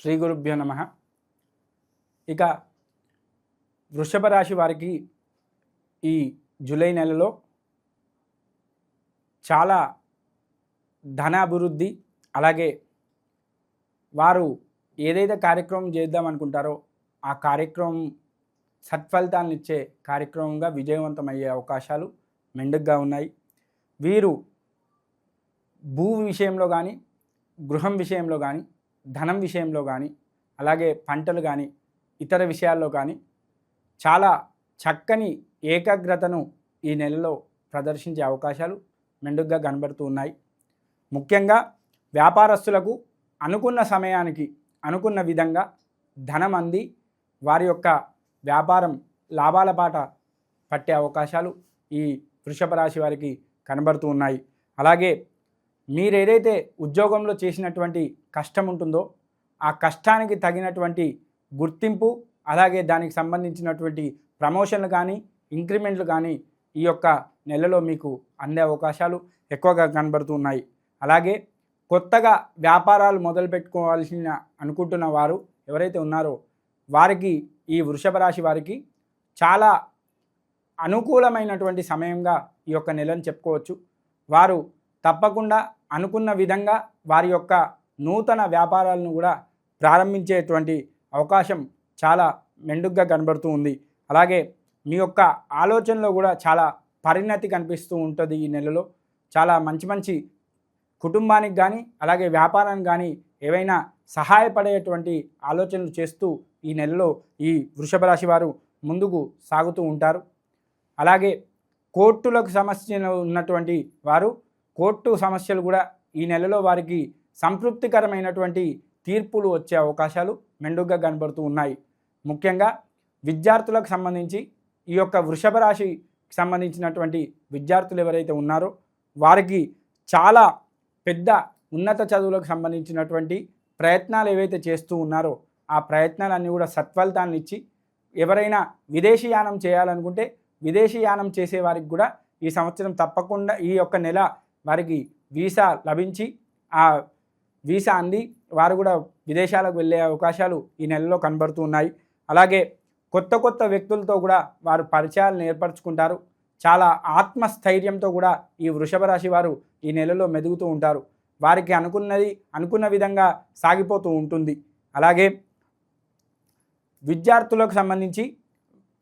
శ్రీ గురుభ్యో నమ. ఇక వృషభ రాశి వారికి ఈ జూలై నెలలో చాలా ధనాభివృద్ధి అలాగే వారు ఏదైతే కార్యక్రమం చేద్దాం అనుకుంటారో ఆ కార్యక్రమం సత్ఫలితాలను ఇచ్చే కార్యక్రమంగా విజయవంతమయ్యే అవకాశాలు మెండుగ్గా ఉన్నాయి. వీరు భూ విషయంలో కానీ గృహం విషయంలో కానీ ధనం విషయంలో కానీ అలాగే పంటలు కానీ ఇతర విషయాల్లో కానీ చాలా చక్కని ఏకాగ్రతను ఈ నెలలో ప్రదర్శించే అవకాశాలు మెండుగ్గా కనబడుతూ ఉన్నాయి. ముఖ్యంగా వ్యాపారస్తులకు అనుకున్న సమయానికి అనుకున్న విధంగా ధనం అంది వారి యొక్క వ్యాపారం లాభాల పాట పట్టే అవకాశాలు ఈ వృషభ రాశి వారికి కనబడుతూ ఉన్నాయి. అలాగే మీరు ఏదైతే ఉద్యోగంలో చేసినటువంటి కష్టం ఉంటుందో ఆ కష్టానికి తగినటువంటి గుర్తింపు అలాగే దానికి సంబంధించినటువంటి ప్రమోషన్లు కానీ ఇంక్రిమెంట్లు కానీ ఈ యొక్క నెలలో మీకు అందే అవకాశాలు ఎక్కువగా కనబడుతున్నాయి అలాగే కొత్తగా వ్యాపారాలు మొదలు పెట్టుకోవాల్సిన అనుకుంటున్న వారు ఎవరైతే ఉన్నారో వారికి ఈ వృషభ రాశి వారికి చాలా అనుకూలమైనటువంటి సమయంగా ఈ యొక్క నెలను చెప్పుకోవచ్చు. వారు తప్పకుండా అనుకున్న విధంగా వారి యొక్క నూతన వ్యాపారాలను కూడా ప్రారంభించేటువంటి అవకాశం చాలా మెండుగ్గా కనబడుతూ ఉంది. అలాగే మీ యొక్క ఆలోచనలో కూడా చాలా పరిణతి కనిపిస్తూ ఉంటుంది ఈ నెలలో. చాలా మంచి మంచి కుటుంబానికి కానీ అలాగే వ్యాపారానికి కానీ ఏవైనా సహాయపడేటువంటి ఆలోచనలు చేస్తూ ఈ నెలలో ఈ వృషభ రాశి వారు ముందుకు సాగుతూ ఉంటారు. అలాగే కోర్టులకు సమస్య ఉన్నటువంటి వారు కోర్టు సమస్యలు కూడా ఈ నెలలో వారికి సంతృప్తికరమైనటువంటి తీర్పులు వచ్చే అవకాశాలు మెండుగా కనబడుతూ ఉన్నాయి. ముఖ్యంగా విద్యార్థులకు సంబంధించి ఈ యొక్క వృషభ రాశికి సంబంధించినటువంటి విద్యార్థులు ఎవరైతే ఉన్నారో వారికి చాలా పెద్ద ఉన్నత చదువులకు సంబంధించినటువంటి ప్రయత్నాలు ఏవైతే చేస్తూ ఉన్నారో ఆ ప్రయత్నాలన్నీ కూడా సత్ఫలితాన్ని ఇచ్చి ఎవరైనా విదేశీయానం చేయాలనుకుంటే విదేశీయానం చేసే వారికి కూడా ఈ సంవత్సరం తప్పకుండా ఈ యొక్క నెల వారికి వీసా లభించి ఆ వీసా అంది. వారు కూడా విదేశాలకు వెళ్ళే అవకాశాలు ఈ నెలలో కనబడుతూ ఉన్నాయి. అలాగే కొత్త కొత్త వ్యక్తులతో కూడా వారు పరిచయాలను ఏర్పరచుకుంటారు. చాలా ఆత్మస్థైర్యంతో కూడా ఈ వృషభ రాశి వారు ఈ నెలలో మెదుగుతూ ఉంటారు. వారికి అనుకున్నది అనుకున్న విధంగా సాగిపోతూ ఉంటుంది. అలాగే విద్యార్థులకు సంబంధించి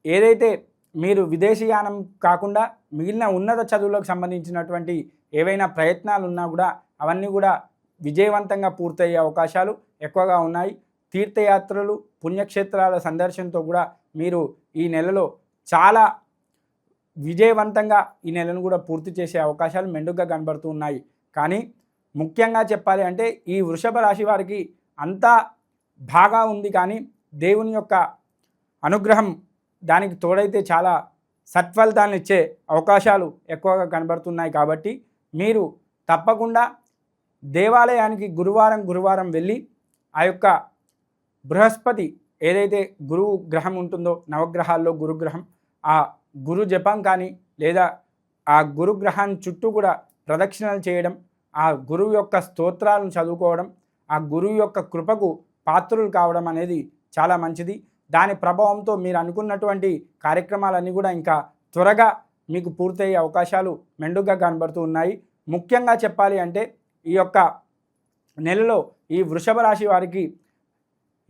ఏదైతే మీరు విదేశీయానం కాకుండా మిగిలిన ఉన్నత చదువులకు సంబంధించినటువంటి ఏవైనా ప్రయత్నాలు ఉన్నా కూడా అవన్నీ కూడా విజయవంతంగా పూర్తయ్యే అవకాశాలు ఎక్కువగా ఉన్నాయి. తీర్థయాత్రలు పుణ్యక్షేత్రాల సందర్శనతో కూడా మీరు ఈ నెలలో చాలా విజయవంతంగా ఈ నెలను కూడా పూర్తి చేసే అవకాశాలు మెండుగా కనబడుతూ ఉన్నాయి. కానీ ముఖ్యంగా చెప్పాలి అంటే ఈ వృషభ రాశి వారికి అంతా బాగా ఉంది కానీ దేవుని యొక్క అనుగ్రహం దానికి తోడైతే చాలా సత్ఫలితాలను ఇచ్చే అవకాశాలు ఎక్కువగా కనబడుతున్నాయి కాబట్టి మీరు తప్పకుండా దేవాలయానికి గురువారం గురువారం వెళ్ళి ఆ యొక్క బృహస్పతి ఏదైతే గురువు గ్రహం ఉంటుందో నవగ్రహాల్లో గురుగ్రహం ఆ గురు జపం కానీ లేదా ఆ గురుగ్రహాన్ని చుట్టూ కూడా ప్రదక్షిణలు చేయడం ఆ గురువు యొక్క స్తోత్రాలను చదువుకోవడం ఆ గురువు యొక్క కృపకు పాత్రులు కావడం అనేది చాలా మంచిది. దాని ప్రభావంతో మీరు అనుకున్నటువంటి కార్యక్రమాలన్నీ కూడా ఇంకా త్వరగా మీకు పూర్తయ్యే అవకాశాలు మెండుగా కనబడుతూ ఉన్నాయి. ముఖ్యంగా చెప్పాలి అంటే ఈ యొక్క నెలలో ఈ వృషభ రాశి వారికి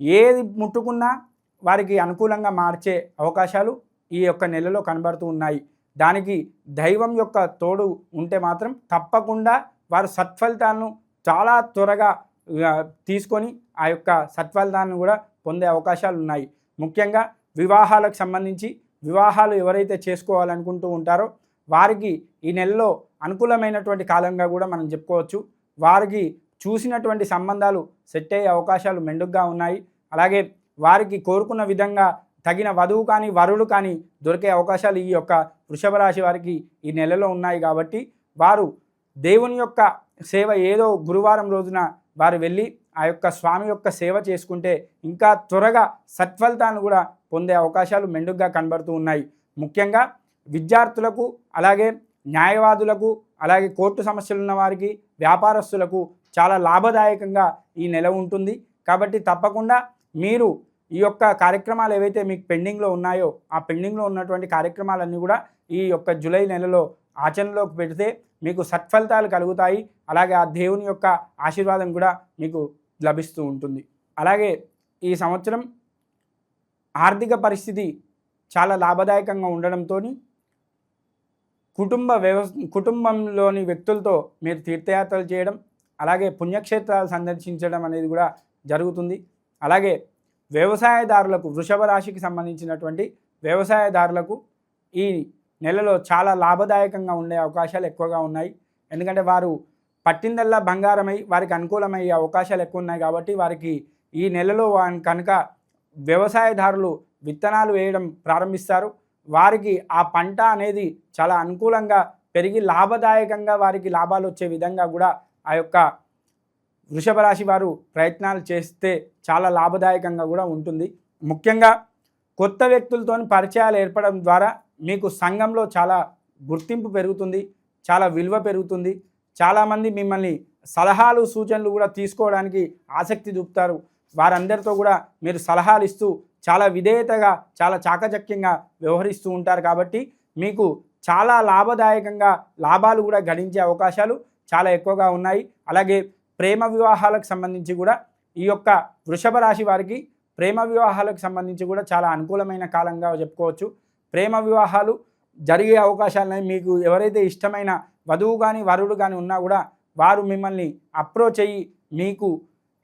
ఏది ముట్టుకున్నా వారికి అనుకూలంగా మార్చే అవకాశాలు ఈ యొక్క నెలలో కనబడుతూ ఉన్నాయి. దానికి దైవం యొక్క తోడు ఉంటే మాత్రం తప్పకుండా వారు సత్ఫలితాలను చాలా త్వరగా తీసుకొని ఆ యొక్క సత్ఫలితాలను కూడా పొందే అవకాశాలు ఉన్నాయి. ముఖ్యంగా వివాహాలకు సంబంధించి వివాహాలు ఎవరైతే చేసుకోవాలనుకుంటూ ఉంటారో వారికి ఈ నెలలో అనుకూలమైనటువంటి కాలంగా కూడా మనం చెప్పుకోవచ్చు. వారికి చూసినటువంటి సంబంధాలు సెట్ అయ్యే అవకాశాలు మెండుగ్గా ఉన్నాయి. అలాగే వారికి కోరుకున్న విధంగా తగిన వధువు కానీ వరుడు కానీ దొరికే అవకాశాలు ఈ యొక్క వృషభ రాశి వారికి ఈ నెలలో ఉన్నాయి కాబట్టి వారు దేవుని యొక్క సేవ ఏదో గురువారం రోజున వారు వెళ్ళి ఆ యొక్క స్వామి యొక్క సేవ చేసుకుంటే ఇంకా త్వరగా సత్ఫలితాన్ని కూడా పొందే అవకాశాలు మెండుగ్గా కనబడుతూ ఉన్నాయి. ముఖ్యంగా విద్యార్థులకు అలాగే న్యాయవాదులకు అలాగే కోర్టు సమస్యలు ఉన్న వారికి వ్యాపారస్తులకు చాలా లాభదాయకంగా ఈ నెల ఉంటుంది. కాబట్టి తప్పకుండా మీరు ఈ యొక్క కార్యక్రమాలు ఏవైతే మీకు పెండింగ్లో ఉన్నాయో ఆ పెండింగ్లో ఉన్నటువంటి కార్యక్రమాలన్నీ కూడా ఈ యొక్క జూలై నెలలో ఆచరణలోకి పెడితే మీకు సత్ఫలితాలు కలుగుతాయి. అలాగే ఆ దేవుని యొక్క ఆశీర్వాదం కూడా మీకు లభిస్తూ ఉంటుంది. అలాగే ఈ సంవత్సరం ఆర్థిక పరిస్థితి చాలా లాభదాయకంగా ఉండడంతో కుటుంబ వ్యవస్థ కుటుంబంలోని వ్యక్తులతో మీరు తీర్థయాత్రలు చేయడం అలాగే పుణ్యక్షేత్రాలు సందర్శించడం అనేది కూడా జరుగుతుంది. అలాగే వ్యవసాయదారులకు వృషభ రాశికి సంబంధించినటువంటి వ్యవసాయదారులకు ఈ నెలలో చాలా లాభదాయకంగా ఉండే అవకాశాలు ఎక్కువగా ఉన్నాయి. ఎందుకంటే వారు పట్టిందల్లా బంగారమై వారికి అనుకూలమయ్యే అవకాశాలు ఎక్కువ ఉన్నాయి కాబట్టి వారికి ఈ నెలలో కనుక వ్యవసాయదారులు విత్తనాలు వేయడం ప్రారంభిస్తారు. వారికి ఆ పంట అనేది చాలా అనుకూలంగా పెరిగి లాభదాయకంగా వారికి లాభాలు వచ్చే విధంగా కూడా ఆ యొక్క వృషభ రాశి వారు ప్రయత్నాలు చేస్తే చాలా లాభదాయకంగా కూడా ఉంటుంది. ముఖ్యంగా కొత్త వ్యక్తులతో పరిచయాలు ఏర్పడడం ద్వారా మీకు సంఘంలో చాలా గుర్తింపు పెరుగుతుంది చాలా విలువ పెరుగుతుంది. చాలామంది మిమ్మల్ని సలహాలు సూచనలు కూడా తీసుకోవడానికి ఆసక్తి చూపుతారు. వారందరితో కూడా మీరు సలహాలు ఇస్తూ చాలా విధేయతగా చాలా చాకచక్యంగా వ్యవహరిస్తూ ఉంటారు కాబట్టి మీకు చాలా లాభదాయకంగా లాభాలు కూడా గడించే అవకాశాలు చాలా ఎక్కువగా ఉన్నాయి. అలాగే ప్రేమ వివాహాలకు సంబంధించి కూడా ఈ యొక్క వృషభ రాశి వారికి ప్రేమ వివాహాలకు సంబంధించి కూడా చాలా అనుకూలమైన కాలంగా చెప్పుకోవచ్చు. ప్రేమ వివాహాలు జరిగే అవకాశాలని మీకు ఎవరైతే ఇష్టమైన వధువు కానీ వరుడు కానీ ఉన్నా కూడా వారు మిమ్మల్ని అప్రోచ్ అయ్యి మీకు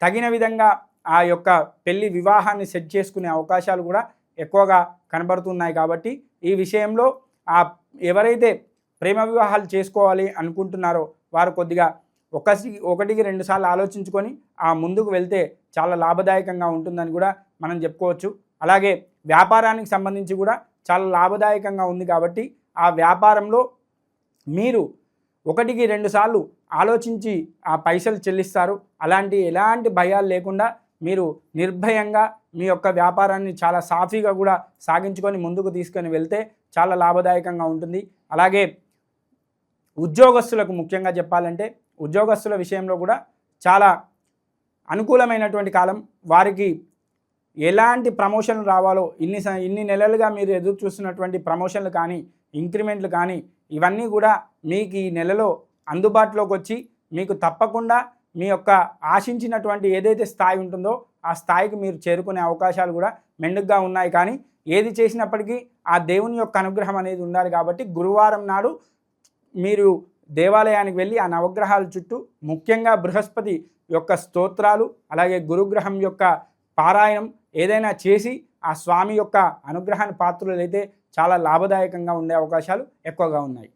తగిన విధంగా ఆ యొక్క పెళ్ళి వివాహాన్ని సెట్ చేసుకునే అవకాశాలు కూడా ఎక్కువగా కనబడుతున్నాయి కాబట్టి ఈ విషయంలో ఆ ఎవరైతే ప్రేమ వివాహాలు చేసుకోవాలి అనుకుంటున్నారో వారు కొద్దిగా ఒకసి ఒకటికి రెండు సార్లు ఆలోచించుకొని ఆ ముందుకు వెళ్తే చాలా లాభదాయకంగా ఉంటుందని కూడా మనం చెప్పుకోవచ్చు. అలాగే వ్యాపారానికి సంబంధించి కూడా చాలా లాభదాయకంగా ఉంది కాబట్టి ఆ వ్యాపారంలో మీరు ఒకటికి రెండు సార్లు ఆలోచించి ఆ పైసలు చెల్లిస్తారు. అలాంటి ఎలాంటి భయాలు లేకుండా మీరు నిర్భయంగా మీ యొక్క వ్యాపారాన్ని చాలా సాఫీగా కూడా సాగించుకొని ముందుకు తీసుకొని వెళ్తే చాలా లాభదాయకంగా ఉంటుంది. అలాగే ఉద్యోగస్తులకు ముఖ్యంగా చెప్పాలంటే ఉద్యోగస్తుల విషయంలో కూడా చాలా అనుకూలమైనటువంటి కాలం. వారికి ఎలాంటి ప్రమోషన్లు రావాలో ఇన్ని ఇన్ని నెలలుగా మీరు ఎదురు చూస్తున్నటువంటి ప్రమోషన్లు కానీ ఇంక్రిమెంట్లు కానీ ఇవన్నీ కూడా మీకు ఈ నెలలో అందుబాటులోకి వచ్చి మీకు తప్పకుండా మీ యొక్క ఆశించినటువంటి ఏదైతే స్థాయి ఉంటుందో ఆ స్థాయికి మీరు చేరుకునే అవకాశాలు కూడా మెండుగ్గా ఉన్నాయి. కానీ ఏది చేసినప్పటికీ ఆ దేవుని యొక్క అనుగ్రహం అనేది ఉండాలి కాబట్టి గురువారం నాడు మీరు దేవాలయానికి వెళ్ళి ఆ నవగ్రహాల చుట్టూ ముఖ్యంగా బృహస్పతి యొక్క స్తోత్రాలు అలాగే గురుగ్రహం యొక్క పారాయణం ఏదైనా చేసి ఆ స్వామి యొక్క అనుగ్రహాన్ని పాత్రులైతే చాలా లాభదాయకంగా ఉండే అవకాశాలు ఎక్కువగా ఉన్నాయి.